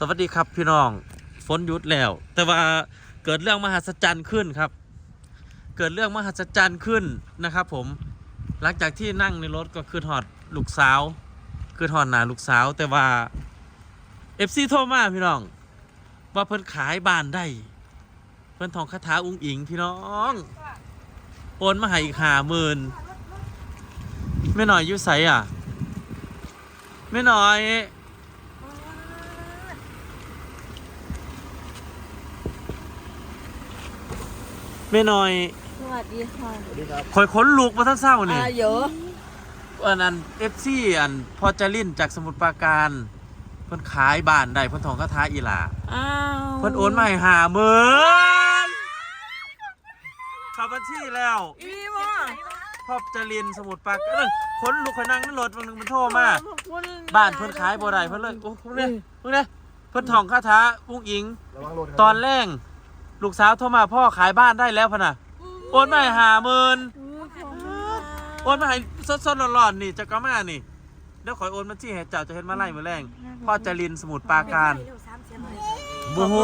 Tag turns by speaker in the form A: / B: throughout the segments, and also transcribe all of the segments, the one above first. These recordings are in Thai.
A: สวัสดีครับพี่น้องฝนหยุดแล้ว แต่ว่าเกิดเรื่องมหัศจรรย์ขึ้นครับ เกิดเรื่องมหัศจรรย์ขึ้นนะครับ ผมหลังจากที่นั่งในรถก็คือถอดลูกสาว คือถอดหนาลูกสาว แต่ว่าเอฟซีโทรมาพี่น้อง ว่าเพิ่นขายบ้านได้ เพิ่นทองคาถาอุ้งอิงพี่น้องโอนมาให้อีกห้าหมื่นไม่หน่อยอยุ่ใสอะ ไม่หน่อย ไม่หน่อย
B: สวัสดีค่ะ
A: คอยขนลุกมาทั้งเศร้านี่
B: อาเยอะ
A: อันนั้นเอฟซีอันพอจะลิ่นจากสมุทรปราการเพิ่นขายบ้านได้เพิ่นทองคาถาอีหลา
B: อ้าว
A: เพิ่นโอนมาให้ห้าหมื่นเข้าบัญชีแล้ว
B: อีมา
A: พ่อจรินสมุทรปราการเอ้ยขนลุกขนังนั่นรถวันหนึงมันโทรมา
B: ขอบคุณ
A: บ้านเพิ่นขายบ่ได้เพิ่นเลยโอ้คุณเนี่ยคุณเนี่ยเพิ่นทองคาถาอุ้งอิง
C: ระวังรถครับ
A: ตอนแรก ลูกสาวโทรมาพ่อขายบ้านได้แล้วพะน่ะโอนมาให้ห้าหมื่น
B: อืมขอบคุณ
A: โอนมาให้สดๆร้อนๆนี่จะก็มานี่เดี๋ยวขอยโอนมาที่ให้เจ้าจะเห็นมาไล่มือแรงพ่อจรินสมุทรปราการโมโห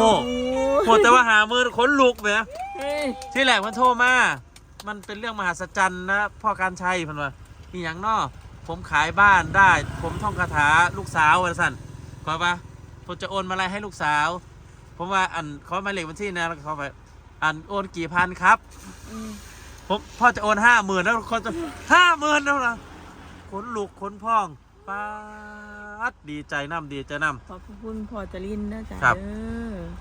A: โหแต่ว่าหามือขนลุกเนี่ย
B: เฮ้ย
A: ที่แรกมันโทรมามันเป็นเรื่องมหัศจรรย์นะพ่อการชัยเพันว่าอีหยังนอผมขายบ้านได้ ผมท่องคาถาลูกสาววันสั่นขอปะผมจะโอนมาอะไรให้ลูกสาว ผมว่าอันเขาหมายเลขบัญชีนะแล้วก็เขาไปอันโอนกี่พันครับ
B: อืม
A: ผมพ่อจะโอนห้าหมื่นแล้วคนจะห้าหมื่นแล้วนะขนลุกขนพองป้าดดีใจน้ำดีใจน้
B: ขอบคุณพอจรินนะจ๊ะ
A: ครับ
B: เด้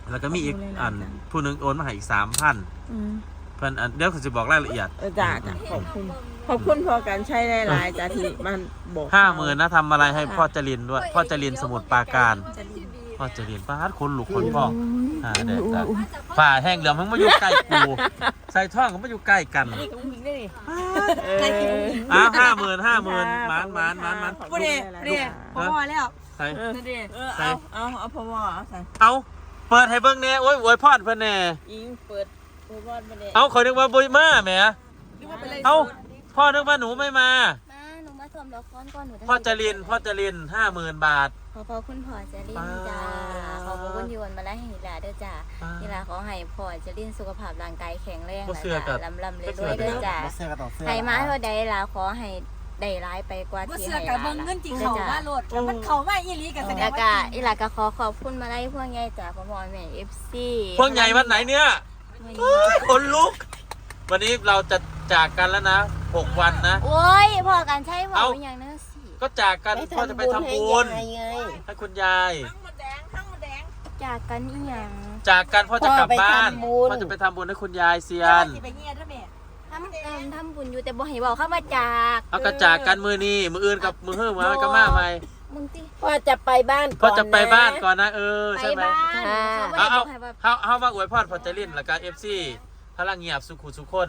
B: อำ
A: แล้วก็มีอีก
B: ขอบคุณหลายๆ
A: อัน
B: จ้ะ
A: ผู้หนึงโอนมาให้อีกสามพัน
B: อืม
A: เพื่อนอันเดี๋ยวเขาจะบอกรายละเอียด
B: เออจ้าจ้ะขอบคุณ ขอบคุณพอการใช้หลายๆจ้ะที่มันบอก
A: ห้าหมื่นนะทำอะไรให้พ่อจรินด้วย พ่อจรินสมุทรปราการพ่ อจรินป้าดขนลุกขนพองอ่าเด็ดจ้ะฝ่าแห้งเหลืองมันมาอยู่ใกล้กูใส่ท่องก็มาอยู่ใกล้กัน
B: เออ
A: อ้าวห้าหมื่นห้าหมื่นหมานหมานหมานหมาน
B: ขอบคุณหลายๆจ้ะ
A: พอแล้วใส่
B: เออเออเอาเอาเอาพอวเอาใส่
A: เอาเปิดให้เบิ่งแหน่โอ้ยอวยพรเพิ่นแหน่
B: อิงเปิดพอวอดมาเลย
A: เอาขอยนึกว่าบุยมาแหมเอาพ่อนึกว่าหนูไม่มา
D: มาหนูมาชมละครก่อนหนู
A: พ่อจรินพ่อจรินห้าหมื่นบาท
D: ขอขอบคุณพ่อจริน
A: ป้า
D: จ้าขอบคุณที่โอนมาได้ให้หลาเด้อจ้า
A: ป้า
D: นี่ลาขอให้พ่อจรินสุขภาพร่างกายแข็งแรง
A: บ่เชื่อกับ
D: ลำลำ
A: บ่
D: เรื่
A: เชื่อ
D: อยๆเด้อจ้า
C: บ่เสื้อกับต่อเสื้อ
D: ให้มาเท่าใดลาขอให้ได้ร้ายไปกว่า
E: บ่
D: ที่
E: เสือ
D: ให้
E: กับ
D: ลา
E: เบิ่งเงินจริง
D: ด้อ
E: เขา
D: จ้า
E: ว่าโลดแล้วมันเขามาอีหลีกับแสด
D: แล้
E: ง
D: ว
E: ว่า
D: ก็
E: จริง
D: อีหลาก็ขอขอบคุณมาไล่พวกใหญ่จ้าพ่อพ่อแม่เอฟซี
A: พวกใหญ่วันไหนเนี่ยเฮ้ยคนลุก วันนี้เราจะจากกันแล้วนะหกวันนะ
D: โอ้ยพ่อกันใช้พ่อ
A: เอ้า
D: อย่างนั้นสิ
A: ก็จากกันพ่อจะไปทำบุญให้คุณยาย
E: ทั้งหมดแดงทั้งหมดแดง
D: จากกันอีหยัง
A: จากกันพ่อจะกลับบ้าน
B: พ่อไปทำบุญ
A: พ่อจะไปทำบุญให้คุณยายเซีย
E: เดี๋ยวนสิไปเงียบด้วยแม่
D: ทำเอิ่มทำบุญอยู่แต่บ่ให้บอกเข้ามาจาก
A: เอากระจากกันมือนี้มืออื่นกับมือเฮือมาก็มาไหม
D: มึงติ
B: พ่อจะไปบ้านก่
A: พ่อ
B: อน
A: จะไปบ้านก่อนนะเออ
D: ไป
A: ใช่ไหม
D: บ้าน
B: อ่า
D: เขาบ่
A: เอา
D: ได้
A: เอา
D: บอกให้ว่า
A: เฮาเฮามาอวยพรพอจรินแล้วก็เอฟซีพลังเงียบสุขุสุขคน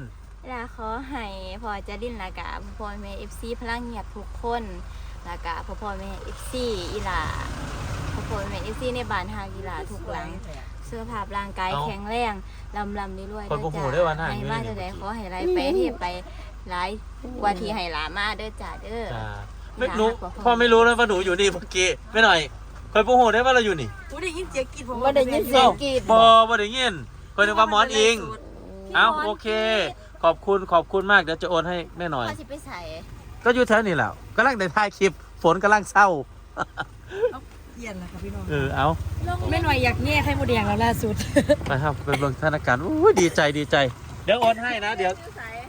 D: ลาขอให้พ่อจะดิ้นและกะพ่อแม่เอฟซีพลังเงียบทุกคนและกะพ่อพ่อแม่เอฟซีอีหลาพ่อพ่อแม่เอฟซีในบ้านหากีฬาทุกหลังเสื้อผ้าร่างกายแข็งแรงลำลำรวยๆ
A: คนบ่
D: เด้อ
A: ฮู้
D: จ้า
A: ได้ว่าหน้า
D: ให้
A: อยู่
D: มา
A: นี่
D: เท่าใดขอให้ไล่ไปเทพไปหลายกว่าที่ให้หลามาเด้อจ้าเด้อ
A: จ้าไม่หนูพ่อไม่รู้เลยว่าหนูอยู่นี่เมื่อกี้ไม่หน่อยคอยโมโหได้ว่าเราอยู่นี่
E: กูได้ยินเสียงกรีดผม
B: ไม่ได้ยินเสียงกรีด
A: บอบ่ได้ยินคอยนึกว่าหมอนอิงเอาโอเค ขอบคุณขอบคุณมากเดี๋ยวจะโอนให้แม่หน่อย
D: พ่อสิไปใส่
A: ก็อยู่แถวนี้แหละกำลังได้ถ่ายคลิปฝนกำลังเศร้า
E: เย็นนะคะพี่น้อง
A: เออเอา
E: แม่หน่อยอยากแง่ไข่มดแดงแล้วล่าสุด
A: ไปครับไปเบิ่งสถานการณ์อู้ยดีใจดีใจ เดี๋ยวโอนให้นะ เดี๋ยว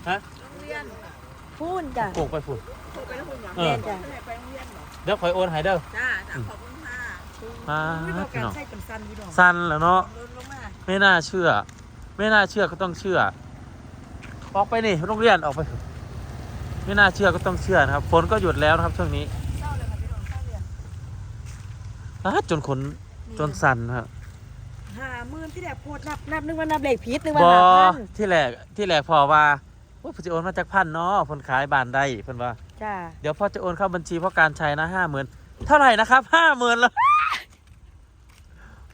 A: ฮะ
B: พูนจ้ะ
A: ปลูกไปฝุ่นเออ
B: แม่จ้ะ
A: เดี๋ยวคอยโอนให้เด้อ
E: จ้าจ้าขอบคุณค่ะ
A: มา
E: ไม่ต้อง
A: พี่
E: การ
A: น้อง
E: ใช้จำสันพี่น้อง
A: สั้นแล้วเนาะ
E: ลดลงมา
A: ไม่น่าเชื่อ ไม่น่าเชื่อก็ต้องเชื่อ ออกไปนี่โรงเรียนออกไปเถอะไม่น่าเชื่อก็ต้องเชื่อนะครับฝนก็หยุดแล้วนะครับช่วงนี้
E: เศร้าเลยค่ะพี่น้องเศร้าเลย
A: อ้าจนขนจนสั่นครับ
E: หาหมื่นที่แดกโพดนับนับนึกว่านับเลขผิดนึกว่า
A: บอ
E: หาพัน
A: ที่แรกที่แรกพอว่าว่าพ่อจะโอนมาจากพันเนาะคนขายบานได้เพิ่นว่า
E: จ้า
A: เดี๋ยวพ่อจะโอนเข้าบัญชีพ่อการชัยนะห้าหมื่นเท่าไหร่นะครับห้าหมื่นแล้ว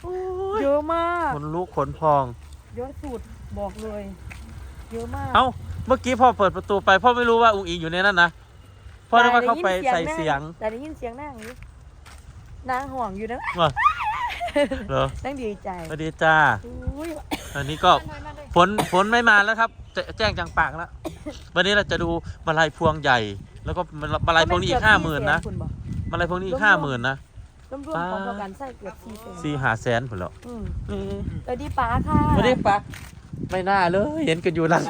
A: โอ้ย
E: เยอะมาก
A: ขนลุกขนพอง
E: เยอะสุดบอกเลย เยอะมาก
A: เอ้าเมื่อกี้พ่อเปิดประตูไปพ่อไม่รู้ว่าอุ้งอิงอยู่ในนั้นนะพ่อนึกว่าเขาไปใส่เสียง
E: แต่ได้ยินเสียงนั่งอยู่นางห่วงอยู่นะ
A: ว่าเหรอ
E: นั่งดีใจ
A: สวัสดีจ้า
E: อุ้ย
A: อันนี้ก็ฝนฝนไม่มาแล้วครับ จะแจ้งจังปากแล้ว วันนี้เราจะดูมาลัยพวงใหญ่ แล้วก็มาลัยพวงนี้อีกห้าหมื่นนะ
E: คุณบอก
A: มาลัยพวงนี้อีกห้าหมื่นนะ
E: รวมๆของพอกันใส่เกือบสี่แสน
A: สี่หาแสนผลแล้ว
E: อืมสวัสดีป้าค่ะ
A: วันนี้ปะ ไม่น่าเลย เห็นกันอยู่หลัง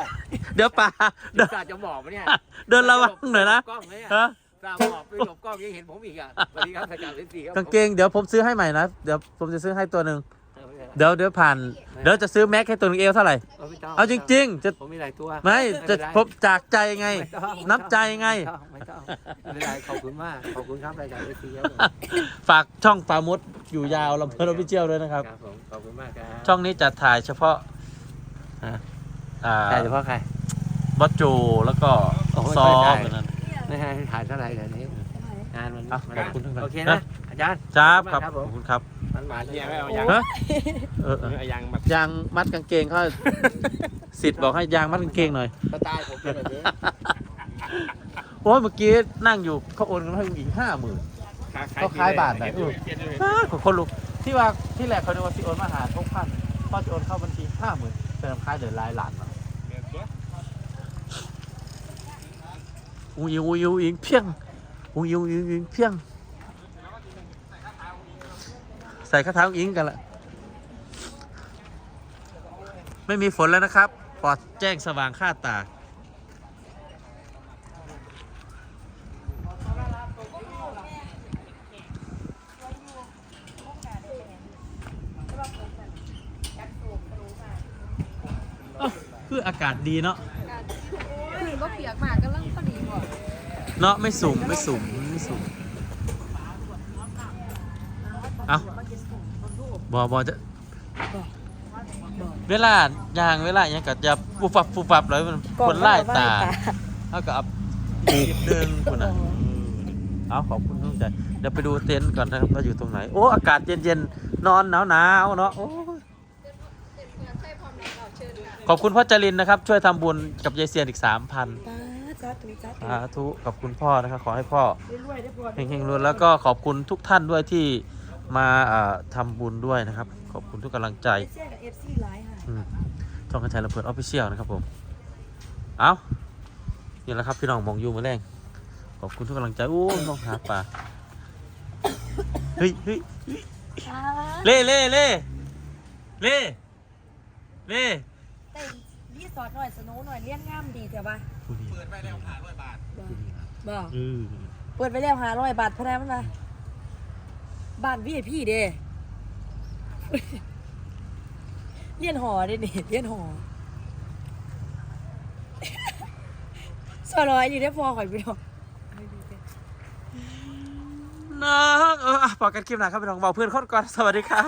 A: เดี๋ยวปะเดิน
C: ศาสตร์จะหมอบปะเนี่ย
A: เดินระวังหน่อยนะ
C: กล้องไหมอะ
A: ฮะ
C: ศาสตร์หมอบไปหลบกล้องยังเห็นผมอีกอะสวัสดีครับสกาวสิบสี่ครับ
A: กางเกงเดี๋ยวผมซื้อให้ใหม่นะ เดี๋ยวผมจะซื้อให้ตัวหนึ่งเดี๋ยวเดี๋ยวผ่าน เดี๋ยวจะซื้อแม็กให้ตัวหนึงเอวเท่าไหร่
C: เอาไม่ต้อง
A: เอาจริง ๆ จะ
C: ผมมีหลายตัว
A: ไม่ จะ
C: เป็นร
A: ผมจากใจไง
C: ไม่ต้อง
A: น้ำใจไง
C: ไม่ต้องไม่ต้องไม่เป็นไรขอบคุณมาก ขอบคุณครับรายการเอซีครับผม
A: ฝากช่องปลามุดอยู่ยาวลำเพลินออฟฟิเชียลด้วยนะครับ
C: ครับผมขอบคุณมากครับ
A: ช่องนี้จะถ่ายเฉพาะ
C: ฮะ
A: อ่า
C: แต่เฉพาะใคร
A: บอสโจแล้วก็
C: โอ้โห
A: ซอ
C: ไม่ได้
A: เหมือนนั้น
C: ไม่ให้ถ่ายเท่าไหร่เดี๋ยวนี้งานมัน
A: อะ
C: มัน
A: ขอบคุณทั้งนั้น
C: โอเค
A: ฮะ
C: นะอาจารย์
A: ครับ
C: ข
A: ค
C: อ
A: รั
C: บบคุณ
A: ขอบ
C: มาก
A: คุณครับ
C: มันหวานเลย
F: ไม่เอายาง
A: ฮะเออเออ
F: เอายางแบบ
A: ยางมัดกางเกงเขาสิทธิ์บอกให้ยางมัดกางเกงหน่อย
C: สไตล์ผมเป็นแบบนี้
A: โอ้ยเมื่อกี้นั่งอยู่เขาโอนเงินให้อีกห้าหมื่นเขาขายบาทไหนเออของคนลุกที่ว่าที่แรกเขาเรียกว่าสิโอนมาหาทุกพันพอจะโอนเข้าบัญชีห้าหมื่น เติมค่ายเหลือหลายล้านมาอุ้ยอุ้ยอุ้ยเพียงอุ้ยอุ้ยอุ้ยเพียง ใส่คาถาอิงกันละไม่มีฝนแล้วนะครับปลอดแจ้งสว่างค่าตา คืออากาศดีเนาะ
E: คือว่าเปียกมากก็เริ่มพอดีบ่
A: เนาะไม่สุ่มไม่สุ่มไม่สุ่มเอาบอบอจะเวลายางเวลาอย่างกับจะฟูฟับฟูฟับเลยมันคนไล่ตาเอากับอีกเดินคนน่ะเอาขอบคุณทุกใจเดี๋ยวไปดูเต็นท์ก่อนนะครับว่าอยู่ตรงไหน โอ้ อากาศเย็นๆ นอนหนาวๆเนาะโอ้ย ขอบคุณพ่อจรินนะครับ ช่วยทำบุญกับยายเซียนอีกสามพัน
E: ป้าจ้าตุจ้าตุ
A: สาธุขอบคุณพ่อนะครับ ขอให้พ่อ
E: รวยๆได้พอ
A: เฮงๆรวยแล้วก็ขอบคุณทุกท่านด้วยที่มาอ่าทำบุญด้วยนะครับ ขอบคุณทุกกำลังใจ
E: เชื่อกับเอฟซีไลฟ์ค่ะ
A: อืมช่องกันชัยระเบิดออฟฟิเชียลนะครับผม เอานี่แหละครับพี่น้องมองอยู่มาแรงขอบคุณทุกกำลังใจ โอ้ยมองหาปลาเฮ้ยเฮ้ยเล่เล่เล่เล่เล่
E: แต่รีสอร์ทหน่อยสโนว์หน่อยเลี้ยงงามดีแต่ว่า
F: เปิดไปแล้วหาร้อยบาท
E: บ่
A: เออ
E: เปิดไปแล้วหาร้อยบาทพนันมันมาบ้านพี่พี่เด้เลี้ยนหอเด้นี่เลี้ยนหอสอร้อยอยู่ได้พอข่อยไปดอก
A: น้องเอออะปอกกันคลิปหนาครับพี่น้องบอกเพื่อนคนก่อนสวัสดีครับ